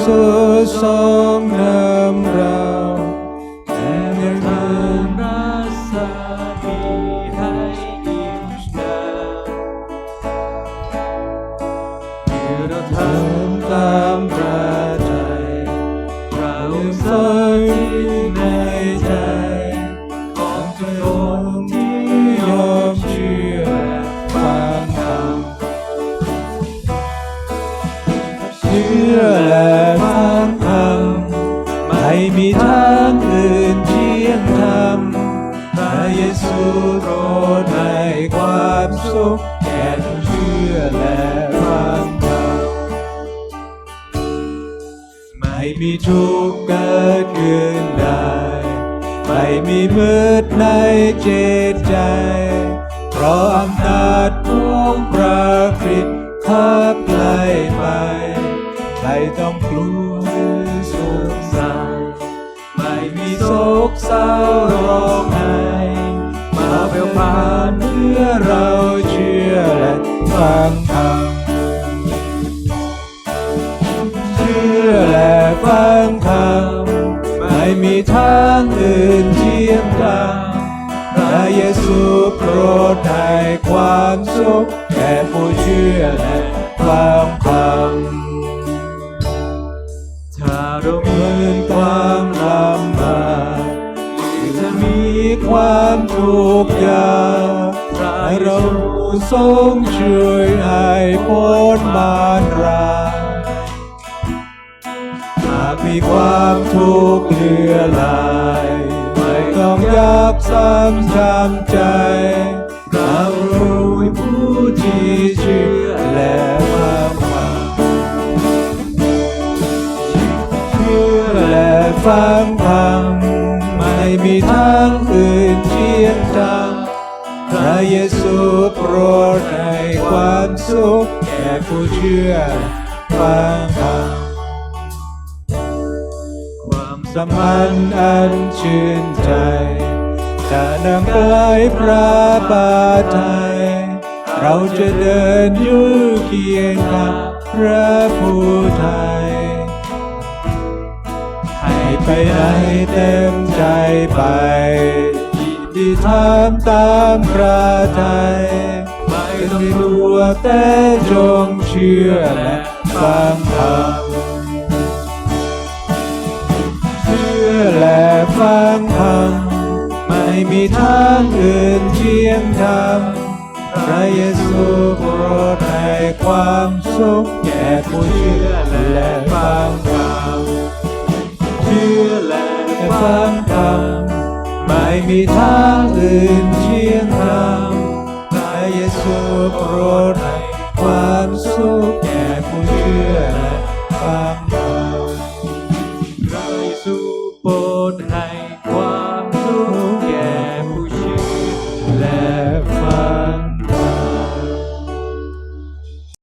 ซูทรงนำเราแต่ยังคงรักษามีให้อิ่มนานที่เราทำตามพระใจเราลืมสัฝักนที่ในใจของทุกคนนที่ ชื่อและฟังคำไม่มีทางอื่นเทียมธรรมพระเยซูโปรดให้ความสุขแก่ผู้เชื่อและฟังคำไม่มีทุกข์เกิดขึ้นได้ ไม่มีมืดในจิตใจ เพราะอำนาจของพระคริสต์ขับไล่ไป ไม่ต้องกลัวสงสัยไม่มีโศกเศร้าร้องไห้มาเปลวผ่านเมื่อเราเชื่อและฟังคำเชื่อและฟังคำไม่มีทางอื่นเทียมกันพระเยซูโปรดให้ความสุขแก่ผู้เชื่อและฟังคำถ้า เราเหมือนความลำบากหรือจะมีความทุกข์ยากให้เราทรงช่วยให้พ้นมารร้ายหากมีความทุกข์เหลือหลายไม่ต้องยากซ้ำจำใจเรารู้ ฟังคำไม่มีทางอื่นเทียมดังพระเยซูโปรดให้ความสุขแก่ผู้เชื่อฟังคำความสัมพันธ์อันชื่นใจจะนำไปพระบาทไทยเราจะเดินอยู่เคียงกับพระผู้ไทย ไปไหนเต็มใจไปยินดีทำตามพระไทยไม่ต้องกลัวแต่จงเชื่อและฟังคำเชื่อและฟังคำไม่มีทางอื่นเทียมทำพระเยซูโปรดให้ความสุขแก่ผู้เชื่อและฟังคำเชื่อและฟังคำไม่มีทางอื่นเทียมทำพระเยซูโปรดให้ความสุข